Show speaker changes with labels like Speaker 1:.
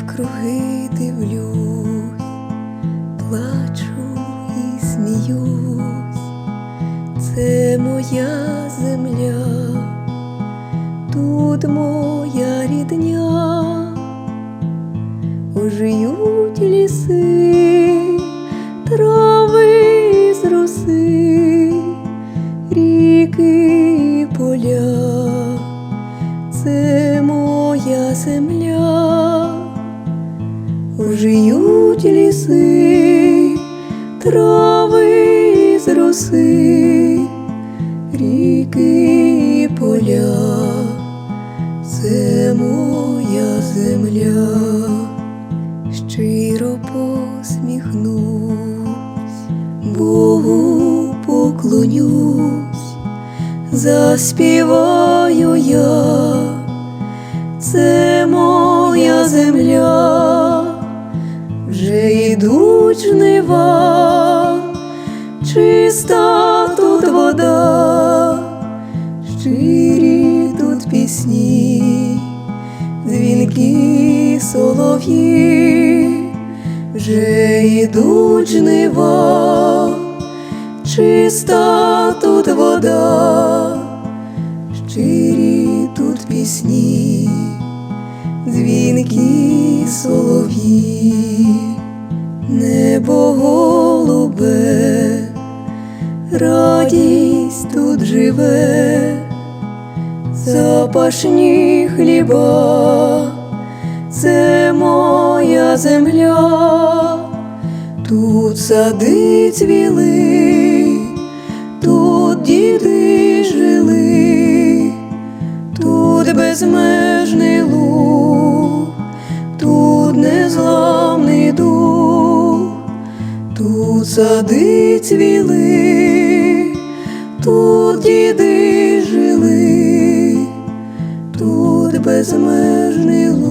Speaker 1: навкруги дивлюсь, плачу і сміюсь, це моя земля, тут моя рідня, ожиють ліси, ожиють ліси, трави з роси, ріки і поля, це моя земля, щиро посміхнусь, Богу поклонюсь заспіваю я, йдуть жнива, чиста тут вода, щирі тут пісні, дзвінки солов'ї, вже йдуть жнива чиста тут вода, щирі тут пісні, дзвінки солов'ї, небо голубе, радість тут живе, запашні хліба, це моя земля. Тут сади цвіли, тут діди жили, тут безмежний тут цвіли, тут діди жили, тут безмежний луг,